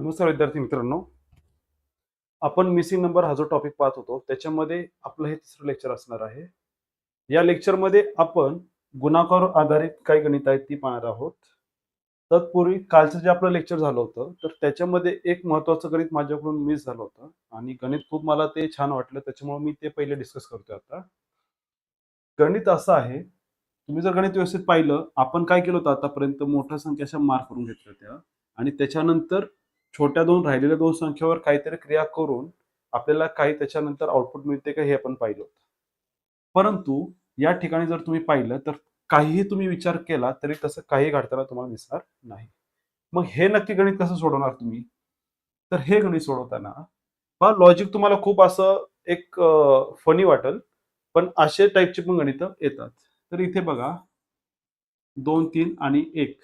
नमस्कार विद्यार्थी मित्रांनो. आपण मिसिंग नंबर हा जो टॉपिक पाहत होतो त्याच्यामध्ये आपलं हे तिसरं लेक्चर असणार आहे. या लेक्चरमध्ये आपण गुणाकार आधारित काही गणित आहेत ती पाहणार आहोत. तत्पूर्वी कालचं जे आपलं लेक्चर झालं होतं तर त्याच्यामध्ये एक महत्वाचं गणित माझ्याकडून मिस झालं होतं. आणि गणित खूप मला ते छान वाटलं त्याच्यामुळे मी ते पहिले डिस्कस करतोय आता. गणित असं आहे तुम्ही जर गणित व्यवस्थित पाहिलं आपण काय केलं होतं आतापर्यंत? मोठ्या संख्या अशा मार्क करून घेतल्या होत्या. आणि त्याच्यानंतर छोट्या दोन राहिलेल्या दोन संख्येवर काहीतरी क्रिया करून आपल्याला काही त्याच्यानंतर आउटपुट मिळते का हे आपण पाहिलं होतं. परंतु या ठिकाणी जर तुम्ही पाहिलं तर काहीही तुम्ही विचार केला तरी तसं काही घडताना तुम्हाला दिसणार नाही. मग हे नक्की गणित कसं सोडवणार तुम्ही? तर हे गणित सोडवताना हा लॉजिक तुम्हाला खूप असं एक फनी वाटेल पण असे टाईपचे पण गणित येतात. तर इथे बघा दोन तीन आणि एक.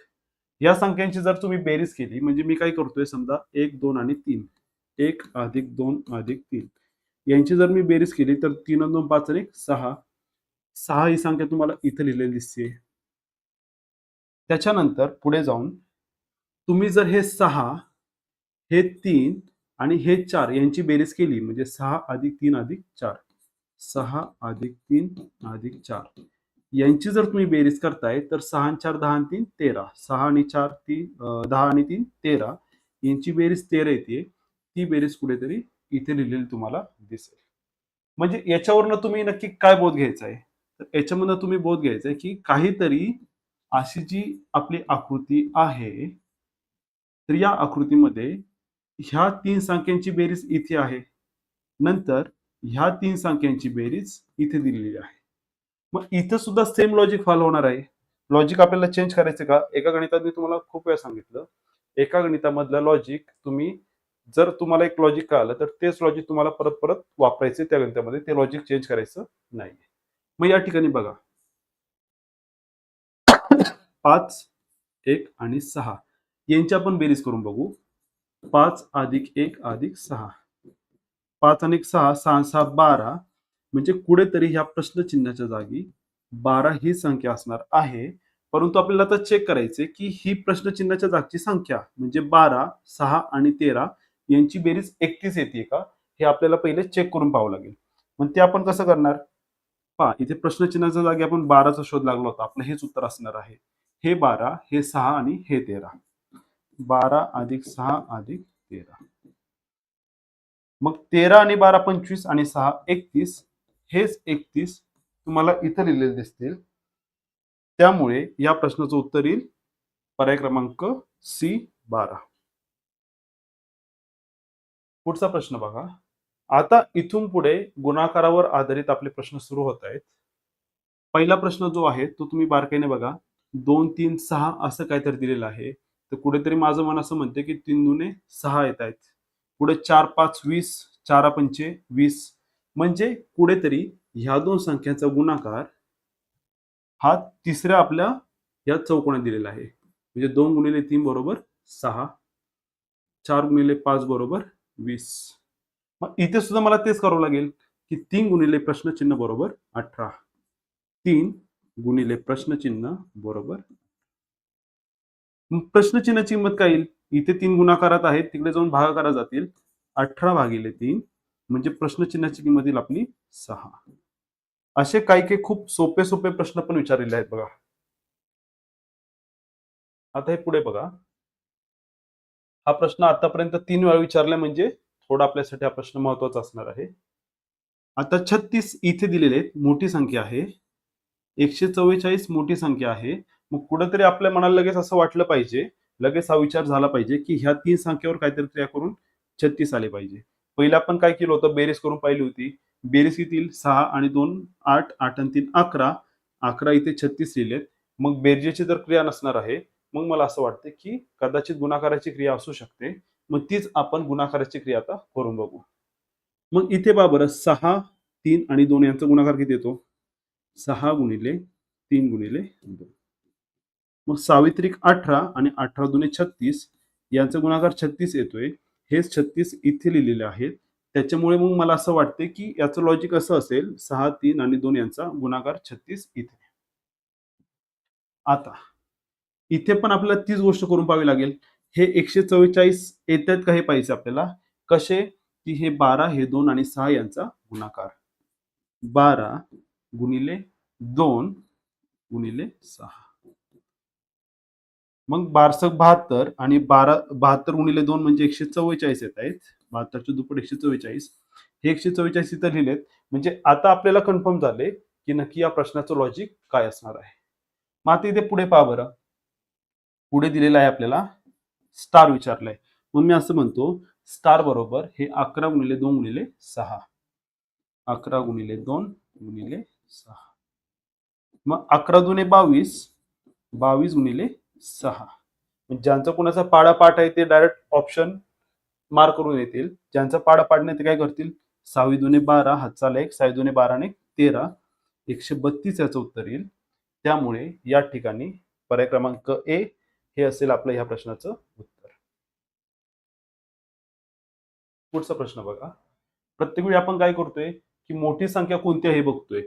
या संख्यांची जर तुम्ही बेरीज केली म्हणजे मी काय करतोय समजा एक दोन आणि तीन. एक अधिक दोन अधिक तीन. यांची जर मी बेरीज केली तर तीन दोन पाच आणि एक सहा. सहा ही संख्या तुम्हाला इथं लिहिलेली दिसते. त्याच्यानंतर पुढे जाऊन तुम्ही जर हे सहा हे तीन आणि हे चार यांची बेरीज केली म्हणजे सहा अधिक तीन अधिक चार. सहा अधिक तीन अधिक चार. यांची जर तुम्ही बेरीज करताय तर सहा आणि चार दहा आणि तीन तेरा. सहा आणि चार तीन दहा आणि तीन तेरा. यांची बेरीज तेरा येते. ती बेरीज कुठेतरी इथे लिहिलेली तुम्हाला दिसेल. म्हणजे याच्यावरनं तुम्ही नक्की काय बोध घ्यायचा आहे तर याच्यामधनं तुम्ही बोध घ्यायचा आहे की काहीतरी अशी जी आपली आकृती आहे तर या आकृतीमध्ये ह्या तीन संख्यांची बेरीज इथे आहे. नंतर ह्या तीन संख्यांची बेरीज इथे दिलेली आहे. मग इथं सुद्धा सेम लॉजिक फॉलो होणार आहे. लॉजिक आपल्याला चेंज करायचं का? एका गणितात मी तुम्हाला खूप वेळा सांगितलं. एका गणितामधलं लॉजिक तुम्ही जर तुम्हाला एक लॉजिक कळालं तर तेच लॉजिक तुम्हाला परत परत वापरायचे त्या गणितामध्ये. ते लॉजिक चेंज करायचं नाही. मग या ठिकाणी बघा. पाच एक आणि सहा. यांची आपण बेरीज करून बघू. पाच अधिक एक अधिक सहा. पाच आणि सहा सहा सहा बारा. म्हणजे कुठेतरी ह्या प्रश्नचिन्हाच्या जागी बारा ही संख्या असणार आहे. परंतु आपल्याला आता चेक करायचे की ही प्रश्नचिन्हाच्या जागची संख्या म्हणजे बारा सहा आणि तेरा यांची बेरीज एकतीस येते का? हे आपल्याला पहिले चेक करून पाहावं लागेल. मग ते आपण कसं करणार? पहा इथे प्रश्नचिन्हाच्या जागी आपण बाराचा शोध लागला होता. आपलं हेच उत्तर असणार आहे. हे बारा हे सहा आणि हे तेरा. बारा अधिक सहा अधिक तेरा. मग तेरा आणि बारा पंचवीस आणि सहा एकतीस. हेच एकतीस तुम्हाला इथं लिहिलेले दिसतील. त्यामुळे या प्रश्नाचं उत्तर येईल. पर्याय क्रमांक सी बारा. पुढचा प्रश्न बघा. आता इथून पुढे गुणाकारावर आधारित आपले प्रश्न सुरू होत आहेत. पहिला प्रश्न जो आहे तो तुम्ही बारकाईने बघा. दोन तीन सहा असं काहीतरी दिलेलं आहे. तर कुठेतरी माझं मन असं म्हणते की तीन दुने सहा येत आहेत. पुढे चार पाच वीस चारा पंचे वीस म्हणजे कुठेतरी ह्या दोन संख्यांचा गुणाकार हा तिसऱ्या आपल्या या चौकोनात दिलेला आहे. म्हणजे दोन गुणिले तीन बरोबर सहा चार गुणिले पाच बरोबर वीस. मग इथे सुद्धा मला तेच करावं लागेल की तीन गुणिले प्रश्नचिन्ह बरोबर अठरा. तीन गुणिले प्रश्नचिन्ह बरोबर प्रश्नचिन्हाची किंमत काय येईल? इथे तीन गुणाकारात आहेत तिकडे जाऊन भागाकारात जातील. अठरा भागिले तीन म्हणजे प्रश्नचिन्हाची किंमत येईल आपली सहा. असे काही काही खूप सोपे सोपे प्रश्न पण विचारलेले आहेत बघा. आता हे पुढे बघा. हा प्रश्न आतापर्यंत तीन वेळा विचारला म्हणजे थोडा आपल्यासाठी हा प्रश्न महत्त्वाचा असणार आहे. आता छत्तीस इथे दिलेले आहेत मोठी संख्या आहे. एकशे चव्वेचाळीस मोठी संख्या आहे. मग कुठेतरी आपल्या मनाला लगेच असं वाटलं पाहिजे लगेच हा विचार झाला पाहिजे की ह्या तीन संख्येवर काहीतरी क्रिया करून छत्तीस आले पाहिजे. पहिला आपण काय केलं होतं? बेरीज करून पाहिली होती. बेरीज येतील सहा आणि दोन आठ आठ आणि तीन अकरा. अकरा इथे छत्तीस लिहिलेत. मग बेरजेची जर क्रिया नसणार आहे मग मला असं वाटतं की कदाचित गुणाकाराची क्रिया असू शकते. मग तीच आपण गुणाकाराची क्रिया आता करून बघू. मग इथे बा बरं सहा तीन आणि दोन यांचा गुणाकार किती येतो? सहा गुणिले तीन गुणिले दोन. मग सावित्रिक अठरा आणि अठरा दुने छत्तीस यांचा गुणाकार छत्तीस येतोय. हेच छत्तीस इथे लिहिलेले आहेत. त्याच्यामुळे मग मला असं वाटते की याचं लॉजिक असं असेल सहा तीन आणि दोन यांचा गुणाकार छत्तीस इथे. आता इथे पण आपल्याला तीच गोष्ट करून पाहावी लागेल. हे एकशे चव्वेचाळीस येतात का हे पाहिजे आपल्याला? कसे? की हे बारा हे दोन आणि सहा यांचा गुणाकार. बारा गुणिले दोन गुणिले सहा. मग बारसक बहात्तर आणि बारा बहात्तर गुणिले दोन म्हणजे एकशे चव्वेचाळीस येत आहेत. बहात्तरचे दुप्पट एकशे चव्वेचाळीस. हे एकशे चव्वेचाळीस इथं लिहिलेत. म्हणजे आता आपल्याला कन्फर्म झाले की नक्की या प्रश्नाचं लॉजिक काय असणार आहे. मग आता इथे पुढे पहा बरं. पुढे दिलेलं आहे आपल्याला स्टार विचारलाय. मग मी असं म्हणतो स्टार बरोबर हे अकरा गुणिले दोन गुणिले सहा. अकरा गुणिले दोन गुणिले सहा. मग अकरा दोन बावीस बावीस गुणिले सहा. म्हणजे ज्यांचा कुणाचा पाडा पाठ आहे ते डायरेक्ट ऑप्शन मार्क करून येतील. ज्यांचा पाडा पाडणे ते काय करतील? सहावी दोन्ही बारा हातचाला एक सहावी दोन्ही बारा तेरा. एकशे बत्तीस याचं उत्तर येईल. त्यामुळे या ठिकाणी पर्याय क्रमांक ए हे असेल आपलं ह्या प्रश्नाचं उत्तर. पुढचा प्रश्न बघा. प्रत्येक वेळी आपण काय करतोय की मोठी संख्या कोणती आहे हे बघतोय.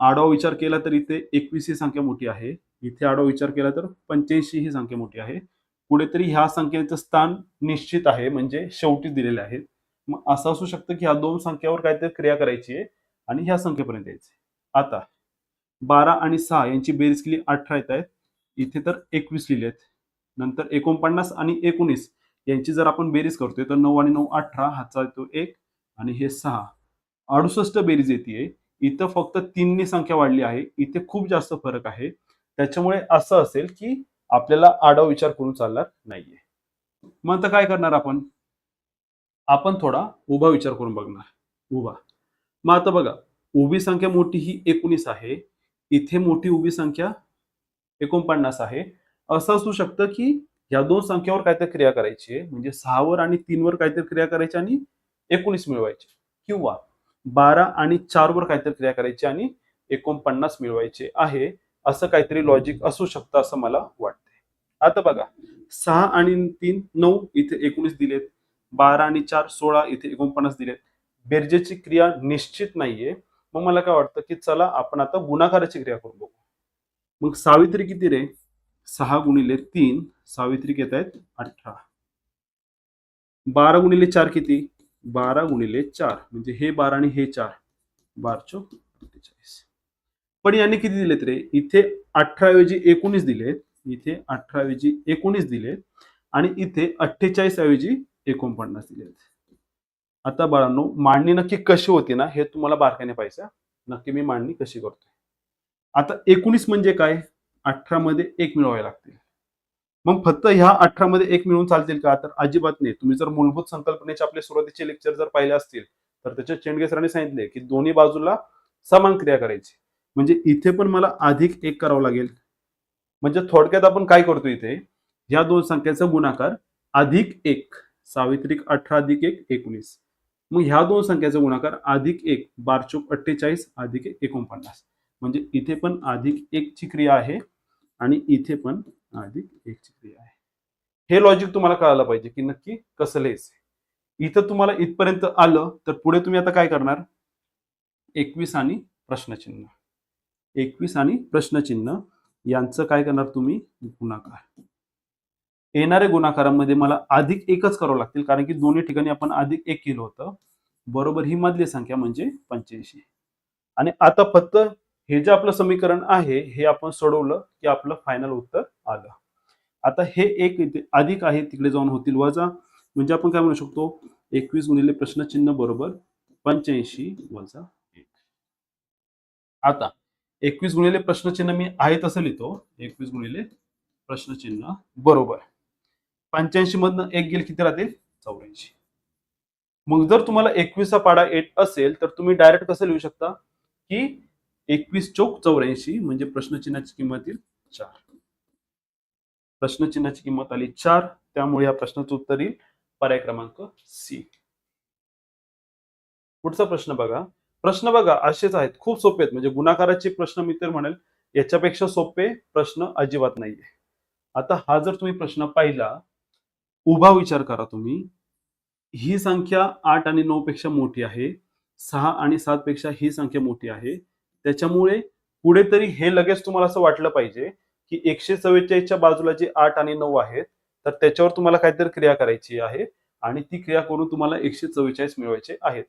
आडवा विचार केला तर इथे एकवीस ही संख्या मोठी आहे. इथे आडवा विचार केला तर पंच्याऐंशी ही संख्या मोठी आहे. कुठेतरी ह्या संख्येचं स्थान निश्चित आहे म्हणजे शेवटी दिलेले आहेत मग असं असू शकतं की ह्या दोन संख्यावर काहीतरी क्रिया करायची आहे आणि ह्या संख्येपर्यंत यायचे आता बारा आणि सहा यांची बेरीज केली अठरा येत आहेत. इथे तर एकवीस लिहिले आहेत. नंतर एकोणपन्नास आणि एकोणीस यांची जर आपण बेरीज करतोय तर नऊ आणि नऊ अठरा हाचा येतो एक आणि हे सहा. अडुसष्ट बेरीज येते इथं फक्त तीननी संख्या वाढली आहे. इथे खूप जास्त फरक आहे. त्याच्यामुळे असं असेल की आपल्याला आडाव विचार करून चालणार नाहीये. मग आता काय करणार आपण? आपण थोडा उभा विचार करून बघणार. उभा. मग आता बघा उभी संख्या मोठी ही एकोणीस आहे. इथे मोठी उभी संख्या एकोणपन्नास आहे. असं असू शकतं की या दोन संख्यावर काहीतरी क्रिया करायची आहे. म्हणजे सहावर आणि तीनवर काहीतरी क्रिया करायची आणि एकोणीस मिळवायची. किंवा बारा आणि चारवर काहीतरी क्रिया करायची आणि एकोणपन्नास मिळवायचे आहे. असं काहीतरी लॉजिक असू शकतं असं मला वाटतंय. आता बघा सहा आणि तीन नऊ इथे एकोणीस दिलेत. बारा आणि चार सोळा इथे एकोणपन्नास दिलेत. बेरजेची क्रिया निश्चित नाहीये. मग मला काय वाटतं की चला आपण आता गुणाकाराची क्रिया करून बघू. मग सावित्री किती रे? सहा गुणिले तीन. सावित्री घेत आहेत? अठरा. बारा गुणिले चार किती? बारा गुणिले चार म्हणजे हे बारा आणि हे चार. बार चौक अठ्ठेचाळीस पण यांनी किती दिलेत रे? इथे अठराऐवजी एकोणीस दिलेत इथे अठराऐवजी एकोणीस दिलेत आणि इथे अठ्ठेचाळीस ऐवजी एकोणपन्नास दिलेत. आता बाळांनो मांडणी नक्की कशी होती ना हे तुम्हाला बारकाईने पाहिजे नक्की मी मांडणी कशी करतोय? आता एकोणीस म्हणजे काय? अठरा मध्ये एक मिळवावे लागतील. मग फक्त ह्या अठरा मध्ये एक मिळून चालतील का? तर अजिबात नाही. तुम्ही जर मूलभूत संकल्पनेचे आपले सुरुवातीचे लेक्चर जर पाहिले असतील तर त्याच्या चेंडगे सरांनी सांगितले की दोन्ही बाजूला समान क्रिया करायची. म्हणजे इथे पण मला अधिक एक करावं लागेल. म्हणजे थोडक्यात आपण काय करतो इथे? या दोन संख्याचा गुणाकार अधिक एक सावित्रिक अठरा अधिक एक एकोणीस. मग ह्या दोन संख्याचा गुणाकार अधिक एक बारचोक अठ्ठेचाळीस अधिक एक एकोणपन्नास. म्हणजे इथे पण अधिक एक ची क्रिया आहे आणि इथे पण अधिक एक ची क्रिया आहे. हे लॉजिक तुम्हाला कळायला पाहिजे की नक्की कसं लिहायचं इथं तुम्हाला इथपर्यंत आलं तर पुढे तुम्ही आता काय करणार? एकवीस आणि प्रश्नचिन्ह. एकवीस आणि प्रश्नचिन्ह यांचं काय करणार तुम्ही? गुणाकार. येणाऱ्या गुणाकारामध्ये मला अधिक एकच करावं लागतील कारण की दोन्ही ठिकाणी आपण अधिक एक केलं होतं. बरोबर ही मधली संख्या म्हणजे पंच्याऐंशी. आणि आता फक्त हे जे आपलं समीकरण आहे हे आपण सोडवलं की आपलं फायनल उत्तर आलं. आता हे एक अधिक आहे तिकडे जाऊन होतील वजा. म्हणजे आपण काय म्हणू शकतो? एकवीस गुणिले प्रश्नचिन्ह बरोबर पंच्याऐंशी वजा एक. आता एकवीस गुणिले प्रश्नचिन्ह मी आहे तसं लिहितो. एकवीस गुणिले प्रश्नचिन्ह बरोबर. पंच्याऐंशी मधनं एक गेल किती राहतील? चौऱ्याऐंशी. मग जर तुम्हाला एकवीसचा पाडा येत असेल तर तुम्ही डायरेक्ट कसं लिहू शकता? की एकवीस चौक चौऱ्याऐंशी म्हणजे प्रश्नचिन्हाची किंमत येईल चार. प्रश्नचिन्हाची किंमत आली चार त्यामुळे या प्रश्नाचं उत्तर येईल पर्याय क्रमांक सी. पुढचा प्रश्न बघा. प्रश्न बघा असेच आहेत. खूप सोपे आहेत. म्हणजे गुणाकाराचे प्रश्न मी तर म्हणेल याच्यापेक्षा सोपे प्रश्न अजिबात नाहीये. आता हा जर तुम्ही प्रश्न पाहिला उभा विचार करा तुम्ही. ही संख्या आठ आणि नऊ पेक्षा मोठी आहे. सहा आणि सात पेक्षा ही संख्या मोठी आहे. त्याच्यामुळे पुढे तरी हे लगेच तुम्हाला असं वाटलं पाहिजे की एकशे चव्वेचाळीसच्या बाजूला जे आठ आणि नऊ आहेत तर त्याच्यावर तुम्हाला काहीतरी क्रिया करायची आहे आणि ती क्रिया करून तुम्हाला एकशे चव्वेचाळीस मिळवायचे आहेत.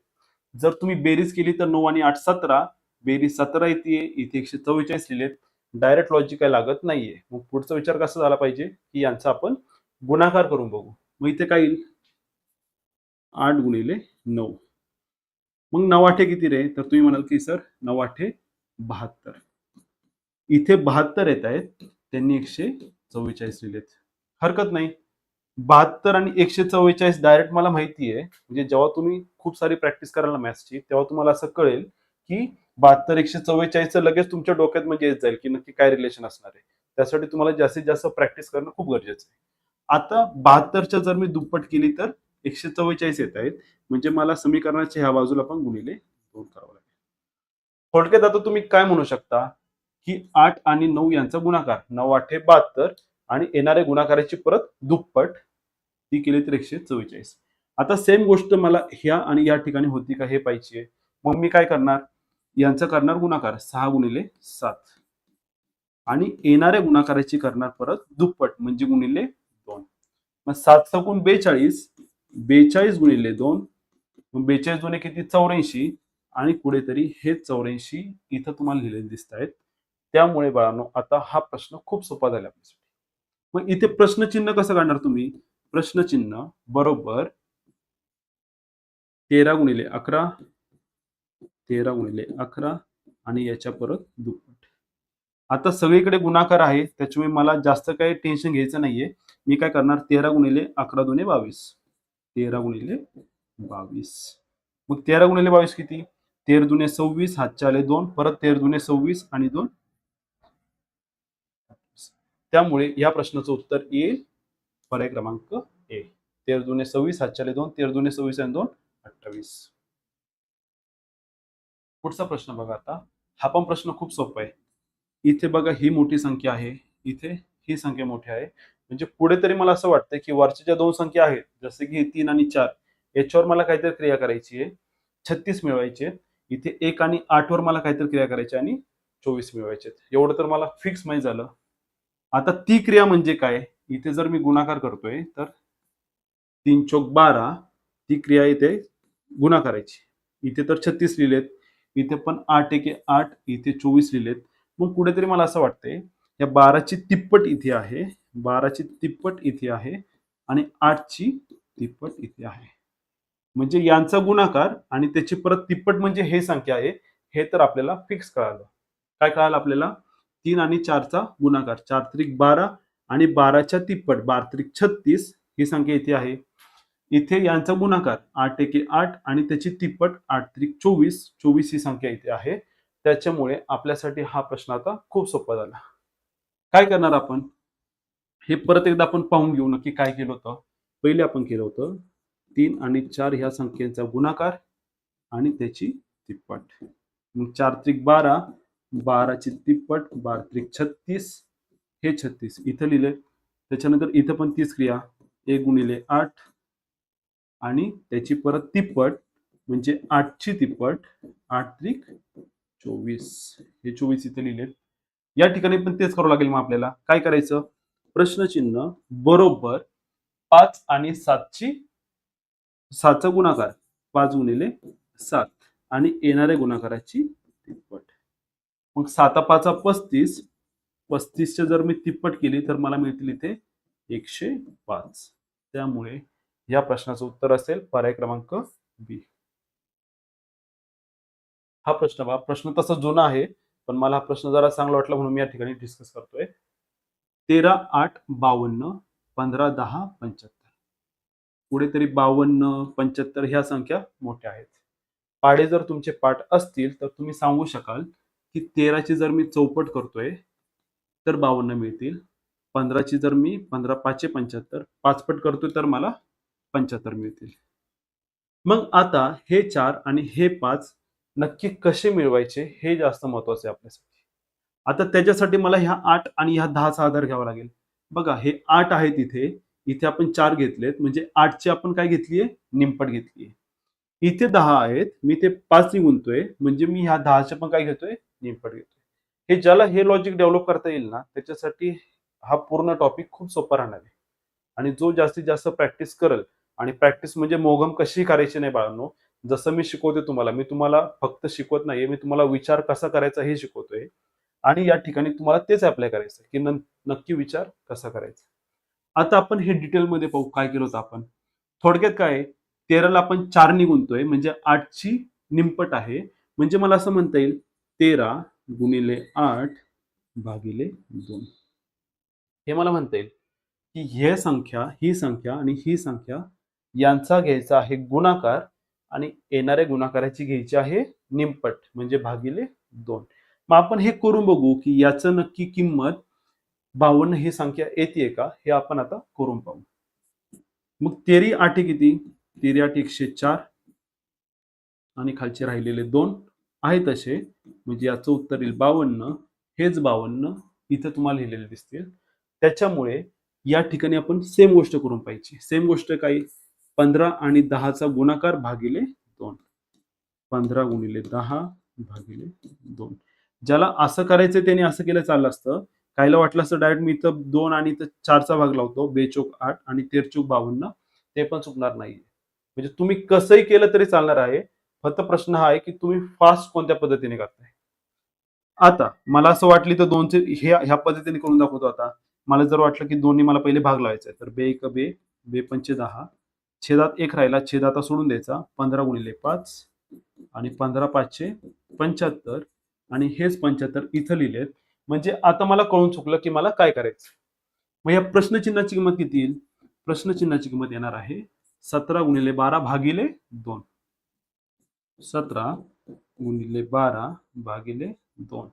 जर तुम्ही बेरीज केली तर नऊ आणि आठ सतरा बेरीज सतरा येते इथे एकशे चव्वेचाळीस लिहिलेत डायरेक्ट लॉजिक काय लागत नाहीये. मग पुढचा विचार कसा झाला पाहिजे की यांचा आपण गुणाकार करून बघू. मग इथे काय येईल? आठ गुणिले नऊ. मग नऊ आठे किती रे? तर तुम्ही म्हणाल की सर नऊ आठे बहात्तर. इथे बहात्तर येत आहेत. त्यांनी एकशे चव्वेचाळीस लिहिलेत. हरकत नाही. बहात्तर आणि एकशे चव्वेचाळीस डायरेक्ट मला माहिती आहे. म्हणजे जेव्हा तुम्ही खूप सारी प्रॅक्टिस कराल ना मॅथ्सची तेव्हा तुम्हाला असं कळेल की बहात्तर एकशे चव्वेचाळीसचं लगेच तुमच्या डोक्यात म्हणजे येत जाईल की नक्की काय रिलेशन असणार आहे. त्यासाठी तुम्हाला जास्तीत जास्त प्रॅक्टिस करणं खूप गरजेचं आहे. आता बहात्तरच्या जर मी दुप्पट केली तर एकशे चव्वेचाळीस येत आहेत. म्हणजे मला समीकरणाच्या ह्या बाजूला पण गुणिले दोन करावं लागेल. थोडक्यात आता तुम्ही काय म्हणू शकता? की आठ आणि नऊ यांचा गुणाकार. नऊ आठे बहात्तर आणि येणाऱ्या गुणाकाराची परत दुप्पट. ती केली तर एकशे चव्वेचाळीस. आता सेम गोष्ट मला ह्या आणि या ठिकाणी होती का हे पाहिजे. मग मी काय करणार? यांचं करणार गुणाकार. सहा गुणिले सात. आणि येणाऱ्या गुणाकाराची करणार परत दुप्पट म्हणजे गुणिले दोन. मग सात सकून बेचाळीस. बेचाळीस गुणिले दोन. मग बेचाळीस दोन किती? चौऱ्याऐंशी. आणि कुठेतरी हे चौऱ्याऐंशी इथं तुम्हाला लिहिलेले दिसत आहेत. त्यामुळे बाळांनो आता हा प्रश्न खूप सोपा झाला आपल्यासाठी. मग इथे प्रश्नचिन्ह कसं काढणार तुम्ही? प्रश्नचिन्ह बरोबर तेरा गुणिले अकरा तेरा गुणिले अकरा आणि याच्या परत दुप्पट. आता सगळीकडे गुणाकार आहे त्याच्यामुळे मला जास्त काही टेन्शन घ्यायचं नाहीये. मी काय करणार? तेरा गुणिले अकरा दुने बावीस. तेरा गुणिले बावीस. मग तेरा गुणिले बावीस किती? तेर दुने सव्वीस हातच्या आले दोन. परत तेर दुने सव्वीस आणि दोन. त्यामुळे या प्रश्नाचं उत्तर येईल पर्याय क्रमांक ए. तेर दुने सव्वीस हातच्याले दोन तेर दुने सव्वीस आणि दोन अठ्ठावीस. पुढचा प्रश्न बघा आता. हा पण प्रश्न खूप सोपा आहे. इथे बघा ही मोठी संख्या आहे. इथे ही संख्या मोठी आहे. म्हणजे पुढे तरी मला असं वाटतं की वरच्या ज्या दोन संख्या आहेत जसे की तीन आणि चार याच्यावर मला काहीतरी क्रिया करायची आहे. छत्तीस मिळवायचे आहेत. इथे एक आणि आठवर मला काहीतरी क्रिया करायची आहे आणि चोवीस मिळवायचे आहेत. एवढं तर मला फिक्स माहीत झालं. आता ती क्रिया म्हणजे काय? इथे जर मी गुणाकार करतोय तर तीन चौक बारा ती क्रिया इथे गुणाकाराची इथे तर छत्तीस लिहिलेत इथे पण आठ एके आठ इथे चोवीस लिहिलेत. मग कुठेतरी मला असं वाटतंय या बाराची तिप्पट इथे आहे बाराची तिप्पट इथे आहे आणि आठची तिप्पट इथे आहे. म्हणजे यांचा गुणाकार आणि त्याची परत तिप्पट म्हणजे हे संख्या आहे हे तर आपल्याला फिक्स कळालं. काय कळालं आपल्याला? तीन आणि चारचा गुणाकार चार त्रिक बारा आणि बाराच्या तिप्पट बार त्रिक छत्तीस ही संख्या इथे आहे. इथे यांचा गुणाकार आठ एके आठ आणि त्याची तिप्पट आठ त्रिक चोवीस चोवीस ही संख्या इथे आहे. त्याच्यामुळे आपल्यासाठी हा प्रश्न आता खूप सोपा झाला. काय करणार आपण? हे परत एकदा आपण पाहून घेऊ नक्की काय केलं होतं. पहिले आपण केलं होतं तीन आणि चार ह्या संख्येचा गुणाकार आणि त्याची तिप्पट. मग चार त्रिक बारा बाराची तिप्पट बारा त्रिक छत्तीस हे छत्तीस. इथं लिहिले. त्याच्यानंतर इथं पण तीस क्रिया. एक गुणिले आठ आणि त्याची परत तिप्पट म्हणजे आठची तिप्पट आठ त्रिक चोवीस. हे चोवीस इथे लिहिले. या ठिकाणी पण तेच करावं लागेल मग आपल्याला. काय करायचं? प्रश्नचिन्ह बरोबर पाच आणि सातची सातचा गुणाकार. पाच गुणिले सात आणि येणाऱ्या गुणाकाराची तिप्पट. मग साता पाचा पस्तीस पस्तीसच्या जर मी तिप्पट केली तर मला मिळतील इथे एकशे पाच. त्यामुळे या प्रश्नाचं उत्तर असेल पर्याय क्रमांक बी. हा प्रश्न बा प्रश्न तसा जुना आहे पण मला हा प्रश्न जरा चांगला वाटला म्हणून मी या ठिकाणी डिस्कस करतोय. तेरा आठ बावन्न पंधरा दहा पंच्याहत्तर. कुठेतरी बावन्न पंच्याहत्तर ह्या संख्या मोठ्या आहेत. पाडे जर तुमचे पाठ असतील तर तुम्ही सांगू शकाल की तेराची जर मी चौपट करतोय तर बावन्न मिळतील. पंधराची जर मी पंधरा पाचशे पंच्याहत्तर पाचपट करतोय तर मला पंच्याहत्तर मिळतील. मग आता हे चार आणि हे पाच नक्की कसे मिळवायचे हे जास्त महत्त्वाचे आहे आपल्यासाठी. आता त्याच्यासाठी मला ह्या आठ आणि ह्या दहाचा आधार घ्यावा लागेल. बघा हे आठ आहेत इथे इथे आपण चार घेतलेत. म्हणजे आठची आपण काय घेतलीये? निमपट घेतलीये. इथे दहा आहेत. मी ते पाच गुंतोय. म्हणजे मी ह्या दहाचे पण काय घेतोय? इम्पॅक्ट घेतोय. हे ज्याला हे लॉजिक डेव्हलप करता येईल ना त्याच्यासाठी हा पूर्ण टॉपिक खूप सोपा राहणार आहे. आणि जो जास्तीत जास्त प्रॅक्टिस करेल आणि प्रॅक्टिस म्हणजे मोगम कशी करायची नाही बाळांनो जसं मी शिकवते तुम्हाला मी तुम्हाला फक्त शिकवत नाहीये मी तुम्हाला विचार कसा करायचा हे शिकवतोय. आणि या ठिकाणी तुम्हाला तेच अप्लाय करायचं की नक्की विचार कसा करायचा. आता आपण हे डिटेलमध्ये पाहू काय केलं होतं आपण. थोडक्यात काय तेराला आपण चारनी गुणतोय म्हणजे आठची निमपट आहे. म्हणजे मला असं म्हणता येईल तेरा गुणिले आठ भागिले दोन. हे मला म्हणता येईल की हे संख्या ही संख्या आणि ही संख्या यांचा घ्यायचा आहे गुणाकार आणि येणाऱ्या गुणाकाराची घ्यायची आहे निमपट म्हणजे भागिले दोन. मग आपण हे करून बघू की याचं नक्की किंमत बावन्न ही संख्या येते का? हे आपण आता करून पाहू. मग तेरी आठी किती? तेरी आठ एकशे चार आणि खालचे राहिलेले दोन. आहे तसे म्हणजे याचं उत्तर येईल बावन्न. हेच बावन्न इथं तुम्हाला लिहिलेले दिसतील. त्याच्यामुळे या ठिकाणी आपण सेम गोष्ट करून पाहिजे. सेम गोष्ट काय? पंधरा आणि दहाचा गुणाकार भागिले दोन. पंधरा गुणिले दहा भागिले दोन. ज्याला असं करायचं त्याने असं केलं चाललं असतं. काहीला वाटलं असतं? डायरेक्ट मी इथं दोन आणि इथं चारचा भाग लावतो. बेचोक आठ आणि तेरचोक बावन्न. ते पण चुकणार नाही म्हणजे तुम्ही कसंही केलं तरी चालणार आहे. फक्त प्रश्न हा आहे की तुम्ही फास्ट कोणत्या पद्धतीने करताय? आता मला असं वाटली तर दोनचे हे ह्या पद्धतीने करून दाखवतो आता. मला जर वाटलं की दोन्ही मला पहिले भाग लावायचा आहे तर बे एक बे बे पंचे दहा छेदात एक राहिला छेद आता सोडून द्यायचा पंधरा गुणिले पाच आणि पंधरा पाचशे पंच्याहत्तर आणि हेच पंच्याहत्तर इथं लिहिलेत. म्हणजे आता मला कळून चुकलं की मला काय करायचं? मग या प्रश्नचिन्हाची किंमत किती येईल? प्रश्नचिन्हाची किंमत येणार आहे सतरा गुणिले बारा भागिले दोन. सतरा गुणिले बारा भागिले दोन.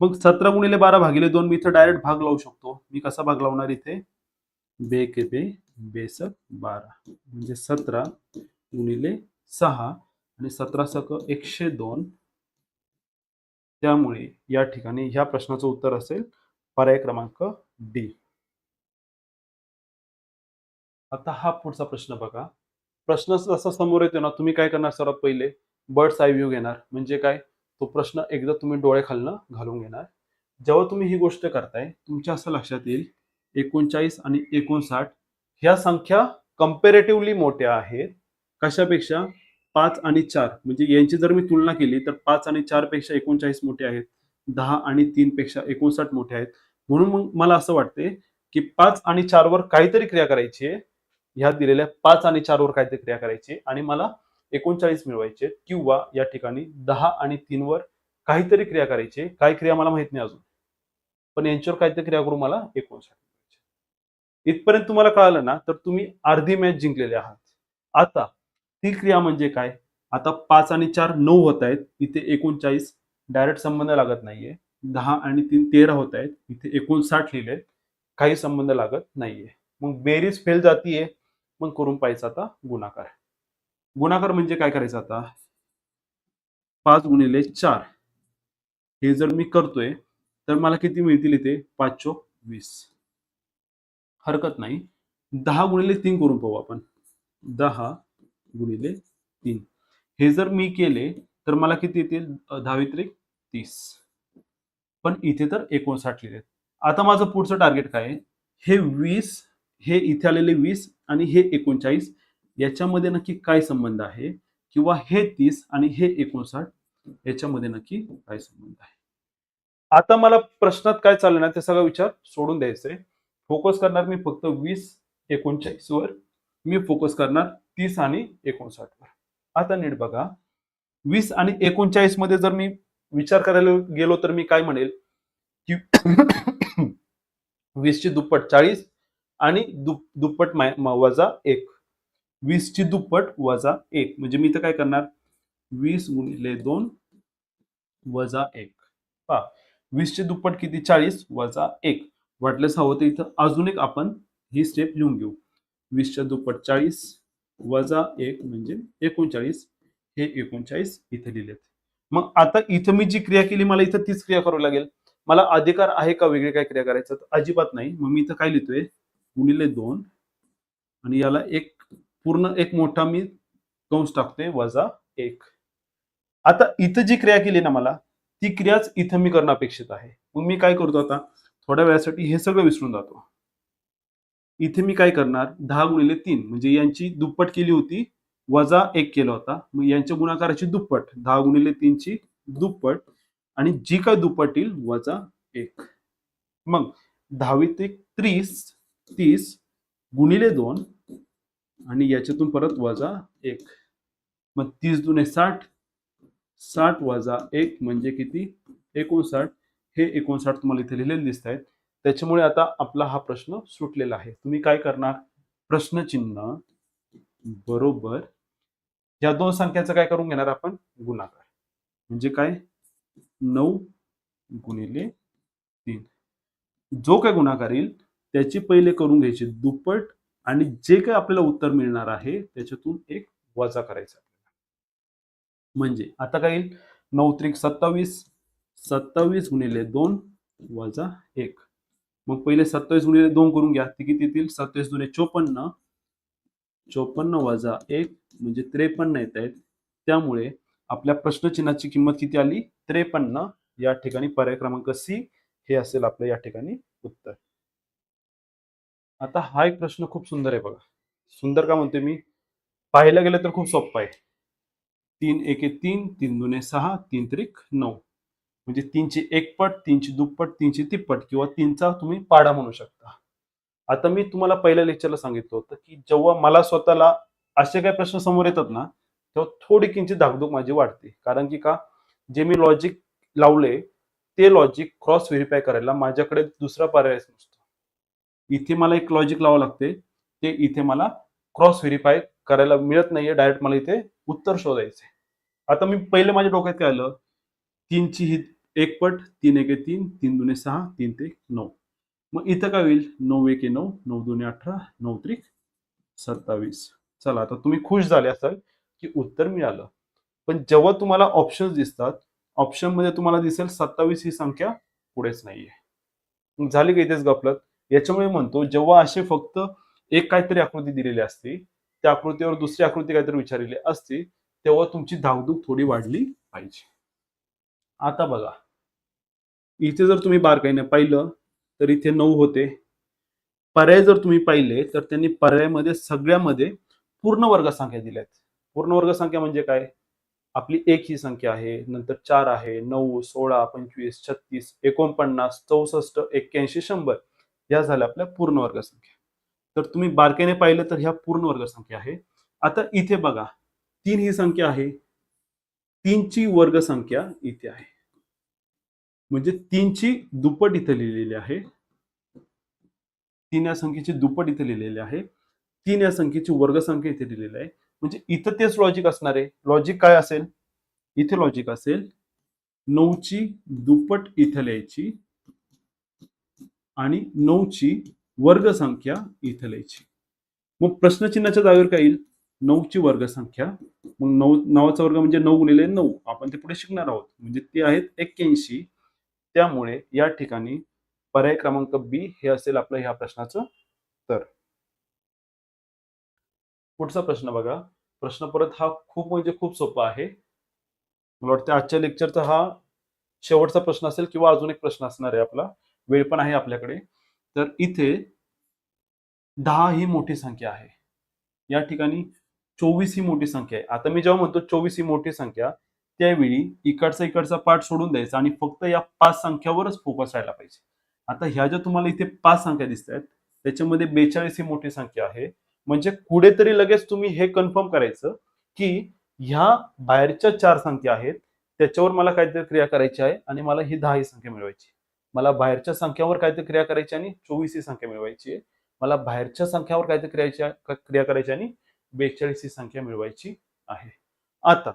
मग सतरा गुणिले बारा भागिले दोन मी इथं डायरेक्ट भाग लावू शकतो. मी कसा भाग लावणार इथे? बे के बे बेसक बारा. म्हणजे सतरा गुणिले सहा आणि सतरा सक एकशे दोन. त्यामुळे या ठिकाणी ह्या प्रश्नाचं उत्तर असेल पर्याय क्रमांक डी. आता हा पुढचा प्रश्न बघा. प्रश्न जसा समोर येतो ना तुम्ही काय करणार सर्वात पहिले? बर्ड्स आय व्ह्यू घेणार. म्हणजे काय? तो प्रश्न एकदा तुम्ही डोळे खालनं घालून घेणार. जेव्हा तुम्ही ही गोष्ट करताय तुमच्या असं लक्षात येईल एकोणचाळीस आणि एकोणसाठ ह्या संख्या कम्पेरेटिव्हली मोठ्या आहेत. कशापेक्षा? पाच आणि चार. म्हणजे यांची जर मी तुलना केली तर पाच आणि चारपेक्षा एकोणचाळीस मोठे आहेत. दहा आणि तीन पेक्षा एकोणसाठ मोठे आहेत. म्हणून मग मला असं वाटते की पाच आणि चारवर काहीतरी क्रिया करायची आहे. ह्या दिलेल्या पाच आणि चार वर काहीतरी क्रिया करायची आणि मला एकोणचाळीस मिळवायचे किंवा या ठिकाणी दहा आणि तीन वर काहीतरी क्रिया करायची. काय क्रिया मला माहीत नाही अजून. पण यांच्यावर काहीतरी क्रिया करून मला एकोणसाठ मिळवायचे. इथपर्यंत तुम्हाला कळालं ना तर तुम्ही अर्धी मॅच जिंकलेले आहात. आता ती क्रिया म्हणजे काय? आता पाच आणि चार नऊ होत आहेत. इथे एकोणचाळीस डायरेक्ट संबंध लागत नाहीये. दहा आणि तीन तेरा होत आहेत. इथे एकोणसाठ लिहिले काही संबंध लागत नाहीये. मग बेरीज फेल जातीये. मग करून पाहिजे आता गुणाकार. गुणाकार म्हणजे काय करायचं आता? पाच गुणिले चार. हे जर मी करतोय तर मला किती मिळतील इथे? पाच चो वीस. हरकत नाही. दहा गुणिले तीन करून पाहू आपण. दहा गुणिले तीन. हे जर मी केले तर मला किती येतील? अ, दहावी तीस. पण इथे तर एकोणसाठ लिहिले आता माझं पुढचं टार्गेट काय आहे? हे वीस हे इथे आलेले वीस आणि हे एकोणचाळीस याच्यामध्ये नक्की काय संबंध आहे? किंवा हे तीस आणि हे एकोणसाठ याच्यामध्ये नक्की काय संबंध आहे? आता मला प्रश्नात काय चाललं ना ते सगळा विचार सोडून द्यायचा आहे फोकस करणार मी फक्त वीस एकोणचाळीस वर. मी फोकस करणार तीस आणि एकोणसाठ वर. आता नीट बघा. वीस आणि एकोणचाळीसमध्ये जर मी विचार करायला गेलो तर मी काय म्हणेल? की वीसची दुप्पट चाळीस आणि दुप दुप्पट माय- वजा एक. वीसची दुप्पट वजा एक. म्हणजे मी इथं काय करणार? वीस गुणिले दोन वजा एक. पहा वीसची दुप्पट किती? चाळीस वजा एक. वाटल्यास हवं तर इथं अजून एक आपण ही स्टेप लिहून घेऊ. वीसच्या दुप्पट चाळीस वजा एक म्हणजे एकोणचाळीस. हे एकोणचाळीस इथे लिहिलेत. मग आता इथं मी जी क्रिया केली मला इथं तीच क्रिया करावी लागेल. मला अधिकार आहे का वेगळी काय क्रिया करायचं? तर अजिबात नाही. मग मी इथं काय लिहितोय? गुणिले दोन. आणि याला एक पूर्ण एक मोठा मी कंस टाकतोय वजा एक. आता इथं जी क्रिया केली ना मला ती क्रियाच इथं मी करणं अपेक्षित आहे. मग मी काय करतो आता? थोड्या वेळासाठी हे सगळं विसरून जातो. इथे मी काय करणार? दहा गुणिले तीन. म्हणजे यांची दुप्पट केली होती वजा एक केला होता. मग यांच्या गुणाकाराची दुप्पट. दहा गुणिले तीनची दुप्पट. आणि जी काय दुप्पट येईल वजा एक. मग दहावी ते त्रीस तीस गुणिले दोन आणि याच्यातून परत वजा एक. मग तीस दुने साठ साठ वजा एक म्हणजे किती? एकोणसाठ. हे एकोणसाठ तुम्हाला इथे लिहिलेले दिसत आहेत. त्याच्यामुळे आता आपला हा प्रश्न सुटलेला आहे. तुम्ही काय करणार? प्रश्नचिन्ह बरोबर या दोन संख्याचं काय करून घेणार आपण? गुणाकार. म्हणजे काय? नऊ गुणिले तीन. जो काय गुणाकार येईल त्याची पहिले करून घ्यायची दुप्पट आणि जे काय आपल्याला उत्तर मिळणार आहे त्याच्यातून एक वजा करायचा म्हणजे आता काय येईल? नऊ त्रिक सत्तावीस सत्तावीस गुणिले दोन वजा एक. मग पहिले सत्तावीस गुणिले दोन करून घ्या. ते किती येतील? सत्तावीस दुने चोपन्न. चोपन्न वजा एक म्हणजे त्रेपन्न येत आहेत. त्यामुळे आपल्या प्रश्नचिन्हाची किंमत किती आली? त्रेपन्न. या ठिकाणी पर्याय क्रमांक सी हे असेल आपलं या ठिकाणी उत्तर. आता हा एक प्रश्न खूप सुंदर आहे बघा. सुंदर का म्हणते मी? पाहायला गेलं तर खूप सोपं आहे. तीन एके तीन तीन दुने सहा तीन त्रिक नऊ. म्हणजे तीनची एकपट तीनची दुप्पट तीनची तिप्पट किंवा तीनचा तुम्ही पाडा म्हणू शकता. आता मी तुम्हाला पहिल्या लेक्चरला सांगितलं होतं की जेव्हा मला स्वतःला असे काही प्रश्न समोर येतात ना तेव्हा थोडी किंचित धाकधूक माझी वाढते. कारण की का? जे मी लॉजिक लावले ते लॉजिक क्रॉस व्हेरीफाय करायला माझ्याकडे दुसरा पर्याय नसतो. इथे मला एक लॉजिक लावावं लागते. ते इथे मला क्रॉस व्हेरीफाय करायला मिळत नाहीये. डायरेक्ट मला इथे उत्तर शोधायचे आता मी पहिले माझ्या डोक्यात काय आलं? तीनची ही एक पट तीन एके तीन तीन दुने सहा तीन ते नऊ. मग इथं काय होईल? नऊ एके नऊ नऊ दुने अठरा नऊ त्रिक सत्तावीस. चला आता तुम्ही खुश झाले असाल की उत्तर मिळालं. पण जेव्हा तुम्हाला ऑप्शन्स दिसतात ऑप्शनमध्ये तुम्हाला दिसेल सत्तावीस ही संख्या पुढेच नाहीये. मग झाली का इथेच गपलत याच्यामुळे म्हणतो जेव्हा असे फक्त एक काहीतरी आकृती दिलेली असते त्या आकृतीवर दुसरी आकृती काहीतरी विचारलेली असते तेव्हा तुमची धावधूक थोडी वाढली पाहिजे. आता बघा. इथे जर तुम्ही बारकाईने पाहिलं तर इथे नऊ होते. पर्याय जर तुम्ही पाहिले तर त्यांनी पर्यायामध्ये सगळ्यामध्ये पूर्ण वर्ग संख्या दिल्यात पूर्ण वर्ग संख्या म्हणजे काय? आपली एक ही संख्या आहे नंतर चार आहे नऊ सोळा पंचवीस छत्तीस एकोणपन्नास चौसष्ट एक्क्याऐंशी शंभर. या झाल्या आपल्या पूर्ण वर्ग संख्या तर तुम्ही बारकाईने पाहिलं तर ह्या पूर्ण वर्ग संख्या आहे. आता इथे बघा तीन ही संख्या आहे. तीनची वर्ग संख्या इथे आहे. म्हणजे तीनची दुप्पट इथे लिहिलेली आहे. तीन या संख्येची दुप्पट इथे लिहिलेली आहे. तीन या संख्येची वर्गसंख्या इथे दिलेली आहे. म्हणजे इथं तेच लॉजिक असणार आहे. लॉजिक काय असेल? इथे लॉजिक असेल. नऊची दुप्पट इथे लिहायची. आणि नऊची वर्गसंख्या इथं लिहायची. मग प्रश्नचिन्हाच्या जागेवर काय येईल? नऊची वर्गसंख्या. मग नऊ नावाचा वर्ग म्हणजे नऊ गुणिले नऊ. आपण ते पुढे शिकणार आहोत. म्हणजे ते आहेत एक्क्याऐंशी. त्यामुळे या ठिकाणी पर्याय क्रमांक बी हे असेल आपलं ह्या प्रश्नाचं तर पुढचा प्रश्न बघा. प्रश्न परत हा खूप म्हणजे खूप सोपा आहे. मला वाटतं आजच्या लेक्चरचा हा शेवटचा प्रश्न असेल किंवा अजून एक प्रश्न असणार आहे आपला. वेळ पण आहे आपल्याकडे. तर इथे दहा ही मोठी संख्या आहे. या ठिकाणी चोवीस ही मोठी संख्या आहे. आता मी जेव्हा म्हणतो चोवीस ही मोठी संख्या त्यावेळी इकडचा इकडचा पाठ सोडून द्यायचा आणि फक्त या पाच संख्यावरच फोकस राहायला पाहिजे. आता ह्या ज्या तुम्हाला इथे पाच संख्या दिसत आहेत त्याच्यामध्ये बेचाळीस ही मोठी संख्या आहे. म्हणजे कुठेतरी लगेच तुम्ही हे कन्फर्म करायचं की ह्या बाहेरच्या चार संख्या आहेत त्याच्यावर मला काहीतरी क्रिया करायची आहे आणि मला ही दहा ही संख्या मिळवायची मला बाहेरच्या संख्यावर काहीतरी क्रिया करायची आणि चोवीस ही संख्या मिळवायची आहे. मला बाहेरच्या संख्यावर काहीतरी क्रियाच्या क्रिया करायची आणि बेचाळीस ही संख्या मिळवायची आहे. आता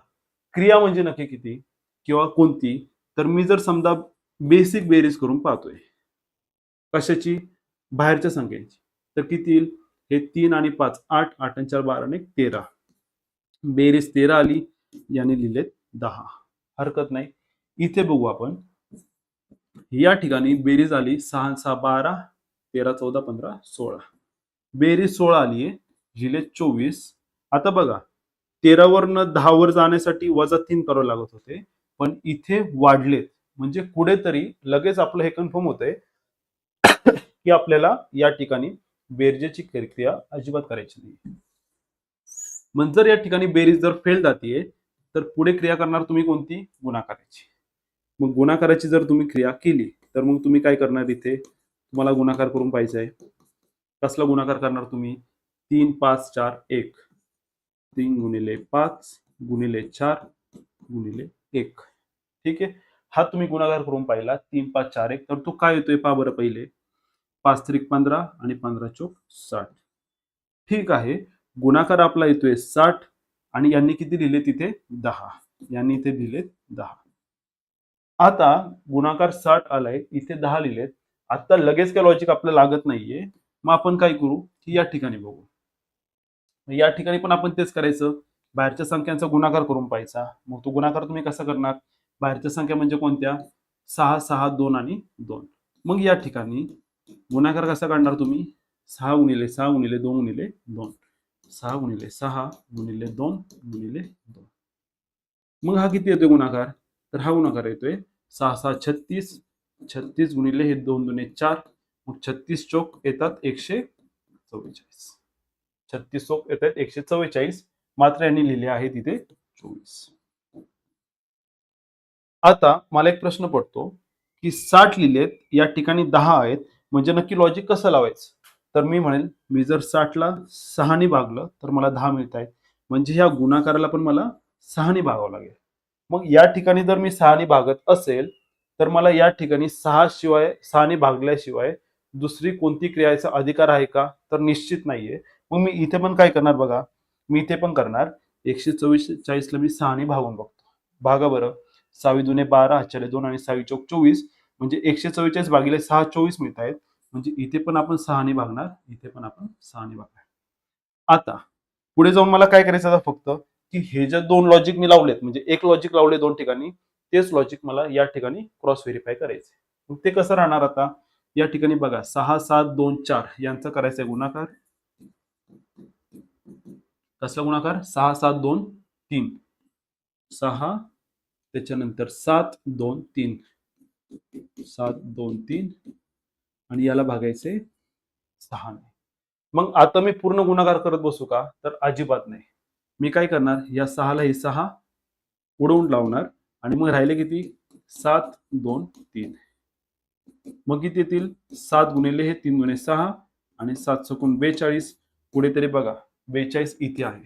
क्रिया म्हणजे नक्की किती किंवा कोणती? तर मी जर समजा बेसिक बेरीज करून पाहतोय. कशाची? बाहेरच्या संख्येची. तर किती येईल? हे तीन आणि पाच आठ आठ आणि चार बारा आणि एक तेरा. बेरीज तेरा आली याने लिहिलेत दहा. हरकत नाही. इथे बघू आपण. या ठिकाणी बेरीज आली सहा सहा बारा तेरा चौदा पंधरा सोळा. बेरीज सोळा आली आहे चोवीस. आता बघा तेरावरनं दहावर जाण्यासाठी वजा तीन करावं लागत होते पण इथे वाढलेत. म्हणजे कुठेतरी लगेच आपलं हे कन्फर्म होतंय की आपल्याला या ठिकाणी बेरजेची क्रिया अजिबात करायची नाही मग म्हणजे जर या ठिकाणी बेरीज जर फेल जाते तर पुढे क्रिया करणार तुम्ही कोणती? गुणाकाराची मग गुणाकाराची जर तुम्ही क्रिया केली तर मग तुम्ही काय करणार इथे? तुम्हाला गुणाकार करून पाहिजे आहे. कसला गुणाकार करणार तुम्ही? तीन पाच चार एक. तीन गुणिले पाच गुणिले चार गुणिले एक. ठीक आहे? हा तुम्ही गुणाकार करून पाहिला. तीन पाच चार एक. तर तो काय येतोय? पहा बरं पहिले. पाच त्रिक पंधरा आणि पंधरा चोक साठ. ठीक आहे. गुणाकार आपला येतोय साठ आणि यांनी किती लिहिले तिथे? दहा. यांनी इथे लिहिलेत दहा. आता गुणाकार साठ आलाय इथे दहा लिहिलेत. आता लगेच काय लॉजिक आपल्याला लागत नाहीये. मग आपण काय करू? की या ठिकाणी बघू. या ठिकाणी पण आपण तेच करायचं. बाहेरच्या संख्यांचा गुणाकार करून पाहायचा. मग तो गुणाकार तुम्ही कसा करणार? बाहेरच्या संख्या म्हणजे कोणत्या? सहा सहा दोन आणि दोन. मग या ठिकाणी गुणाकार कसा काढणार तुम्ही? सहा उणिले सहा गुणिले दोन उणिले दोन. सहा उणिले सहा गुणिले दोन गुणिले दोन. मग हा किती येतोय गुणाकार? तर हा गुणाकार येतोय सहा सहा छत्तीस छत्तीस गुणिले हे दोन दुने चार मग छत्तीस चोक येतात एकशे चव्वेचाळीस. छत्तीस चोक येतात एकशे चव्वेचाळीस मात्र यांनी लिहिले आहे तिथे चोवीस. आता मला एक प्रश्न पडतो की साठ लिहिलेत या ठिकाणी दहा आहेत म्हणजे नक्की लॉजिक कसं लावायचं? तर मी म्हणेल मी जर साठला सहाने भागलं तर मला दहा मिळत आहेत म्हणजे ह्या गुणाकाराला पण मला सहाने भागावं लागेल. मग या ठिकाणी जर मी सहाने भागत असेल तर मला या ठिकाणी सहा शिवाय सहाने भागल्याशिवाय दुसरी कोणती क्रियाचा अधिकार आहे का? तर निश्चित नाहीये. मग मी इथे पण काय करणार बघा? मी इथे पण करणार. एकशे चोवीस चाळीसला मी सहाने भागून बघतो. भागा बरं. सहावी दुने बारा आचार्य दोन आणि सहावी चौक चोवीस. म्हणजे एकशे चव्वेचाळीस भागिले सहा चोवीस मिळत आहेत. म्हणजे इथे पण आपण सहाने भागणार इथे पण आपण सहाने भागणार. आता पुढे जाऊन मला काय करायचं आता फक्त? की हे जे दोन लॉजिक मी लावलेत म्हणजे एक लॉजिक लावले दोन ठिकाणी तेच लॉजिक मला या ठिकाणी क्रॉस व्हेरीफाय करायचे मग ते कसं राहणार आता? या ठिकाणी बघा सहा सात दोन चार यांचा करायचा गुणाकार. कसला गुणाकार? सहा सात दोन तीन. सहा त्याच्यानंतर सात दोन तीन. सात दोन तीन. आणि याला भागायचे सहा मग आता मी पूर्ण गुणाकार करत बसू का? तर अजिबात नाही. मी काय करणार? या सहाला हे सहा उडवून लावणार आणि मग राहिले किती? सात दोन तीन. मग किती येतील? सात गुणिले हे तीन गुणे सहा आणि सात सकून बेचाळीस. पुढे तरी बघा बेचाळीस इथे आहे.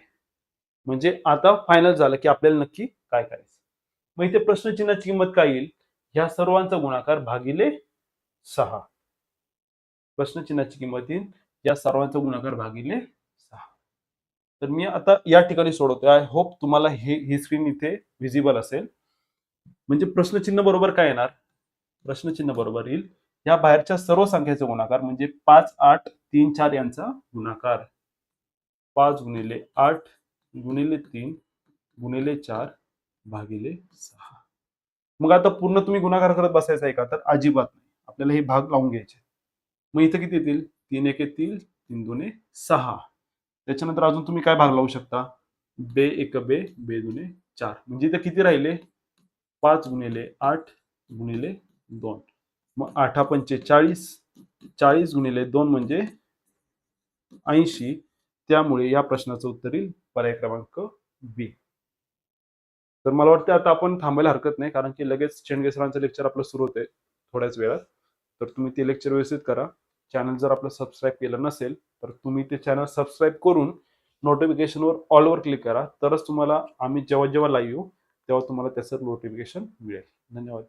म्हणजे आता फायनल झालं की आपल्याला नक्की काय करायचं? मग इथे प्रश्नचिन्हाची किंमत काय येईल? ह्या सर्वांचा गुणाकार भागिले सहा. प्रश्नचिन्हाची किंमत येईल. या सर्वांचा गुणाकार भागिले तर मी आता या ठिकाणी सोडवतोय. आय होप तुम्हाला हे ही स्क्रीन इथे व्हिजिबल असेल. म्हणजे प्रश्नचिन्ह बरोबर काय येणार? प्रश्नचिन्ह बरोबर येईल. या बाहेरच्या सर्व संख्येचा गुणाकार म्हणजे पाच आठ तीन चार यांचा गुणाकार. पाच गुणिले आठ गुणिले तीन गुणिले चार भागिले सहा. मग आता पूर्ण तुम्ही गुणाकार करत बसायचा आहे का? तर अजिबात नाही. आपल्याला हे भाग लावून घ्यायचे. मग इथं किती येतील? तीन एक येतील तीन दोने सहा. त्याच्यानंतर अजून तुम्ही काय भाग लावू शकता? बे एक बे बे दुने चार. म्हणजे इथे किती राहिले? पाच गुणिले आठ गुणिले दोन. मग आठा पंचे चाळीस. चाळीस गुणिले दोन म्हणजे ऐंशी. त्यामुळे या प्रश्नाचं उत्तर येईल पर्याय क्रमांक बी. तर मला वाटतं आता आपण थांबायला हरकत नाही कारण की लगेच शेंडगे सरांचं लेक्चर आपलं सुरू होते थोड्याच वेळात. तर तुम्ही ते लेक्चर व्यवस्थित करा. चॅनल जर आपलं सबस्क्राईब केलं नसेल तर तुम्ही ते चॅनल सबस्क्राईब करून नोटिफिकेशनवर ऑलवर क्लिक करा. तरच तुम्हाला आम्ही जेव्हा जेव्हा लाईव्ह येऊ तेव्हा तुम्हाला त्याचं नोटिफिकेशन मिळेल. धन्यवाद.